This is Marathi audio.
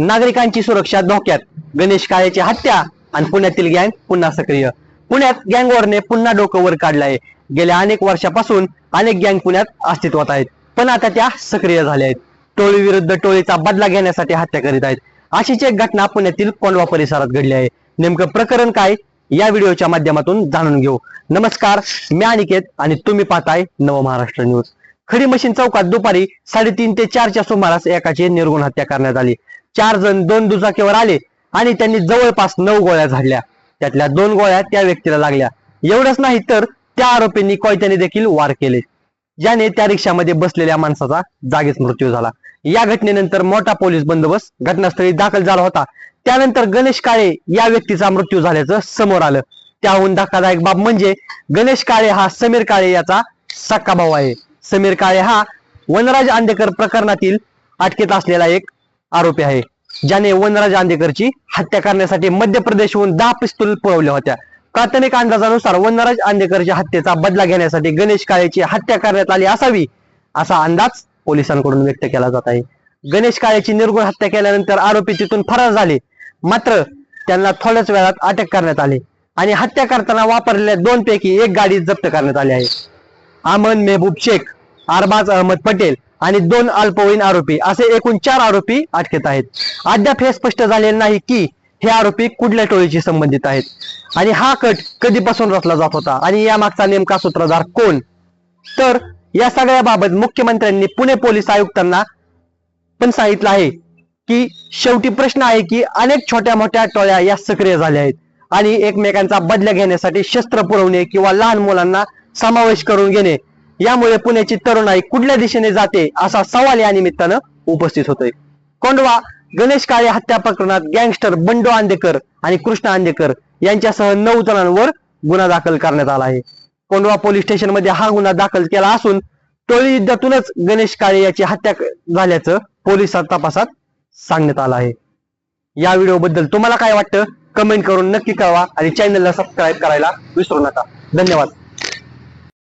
नागरिकांची सुरक्षा धोक्यात. गणेश काळेची हत्या आणि पुण्यातील गँग पुन्हा सक्रिय. पुण्यात गँगवॉरने पुन्हा डोकं वर काढलं आहे गेल्या अनेक वर्षापासून अनेक गँग पुण्यात अस्तित्वात आहेत. पण आता त्या सक्रिय झाल्या आहेत. टोळी विरुद्ध टोळीचा बदला घेण्यासाठी हत्या करीत आहेत. अशीच एक घटना पुण्यातील कोंडवा परिसरात घडली आहे. नेमकं प्रकरण काय? या व्हिडिओच्या माध्यमातून जाणून घेऊ. नमस्कार मी अनिकेत आणि तुम्ही पाहताय नव महाराष्ट्र न्यूज. खडी मशीन चौकात दुपारी साडेतीन ते चारच्या सुमारास एकाची निर्गुण हत्या करण्यात आली. चार जण दोन दुचाकीवर आले आणि त्यांनी जवळपास नऊ गोळ्या झाडल्या. त्यातल्या दोन गोळ्या त्या व्यक्तीला लागल्या. एवढंच नाही तर त्या आरोपींनी कोयत्याने देखील वार केले. ज्याने त्या रिक्षामध्ये बसलेल्या माणसाचा जागीच मृत्यू झाला. या घटनेनंतर मोठा पोलीस बंदोबस्त घटनास्थळी दाखल झाला होता. त्यानंतर गणेश काळे या व्यक्तीचा मृत्यू झाल्याचं समोर आलं. त्याहून धक्कादायक बाब म्हणजे गणेश काळे हा समीर काळे याचा सक्का भाऊ आहे. समीर काळे हा वनराज आंदेकर प्रकरणातील अटकेत असलेला एक आरोपी आहे ज्याने वनराज आंदेकरची हत्या करण्यासाठी मध्य प्रदेशहून दहा पिस्तूल पुरवल्या होत्या. प्राथमिक अंदाजानुसार वनराज आंदेकरच्या हत्येचा बदला घेण्यासाठी गणेश काळेची हत्या करण्यात आली असावी असा अंदाज पोलिसांकडून व्यक्त केला जात आहे. गणेश काळेची निर्गुण हत्या केल्यानंतर आरोपी तिथून फरार झाले. मात्र त्यांना थोड्याच वेळात अटक करण्यात आली आणि हत्या करताना वापरलेल्या दोन पैकी एक गाडी जप्त करण्यात आली आहे. अमन मेहबूब शेख अरबाज अहमद पटेल आणि दोन अल्पवयीन आरोपी असे एकूण चार आरोपी अटकेत आहेत. अद्याप हे स्पष्ट झालेले नाही की हे आरोपी कुठल्या टोळीशी संबंधित आहेत. आणि हा कट कधीपासून रचला जात होता? आणि या मागचा नेमका सूत्रधार कोण? तर या सगळ्याबाबत मुख्यमंत्र्यांनी पुणे पोलीस आयुक्तांना पण सांगितलं आहे की शेवटी प्रश्न आहे की अनेक छोट्या मोठ्या टोळ्या या सक्रिय झाल्या आहेत. आणि एकमेकांचा बदल्या घेण्यासाठी शस्त्र पुरवणे किंवा लहान मुलांना समावेश करून घेणे यामुळे पुण्याची तरुणाई कुठल्या दिशेने जाते असा सवाल या निमित्तानं उपस्थित होतोय. कोंडवा गणेश काळे हत्या प्रकरणात गँगस्टर बंडो आंदेकर आणि कृष्ण आंदेकर यांच्यासह नऊ जणांवर गुन्हा दाखल करण्यात आला आहे. कोंडवा पोलीस स्टेशनमध्ये हा गुन्हा दाखल केला असून टोळी युद्धातूनच गणेश काळे याची हत्या झाल्याचं पोलिसात तपासात सांगण्यात आलं आहे. या व्हिडिओ बद्दल तुम्हाला काय वाटतं? कमेंट करून नक्की कळवा आणि चॅनलला सबस्क्राईब करायला विसरू नका. धन्यवाद.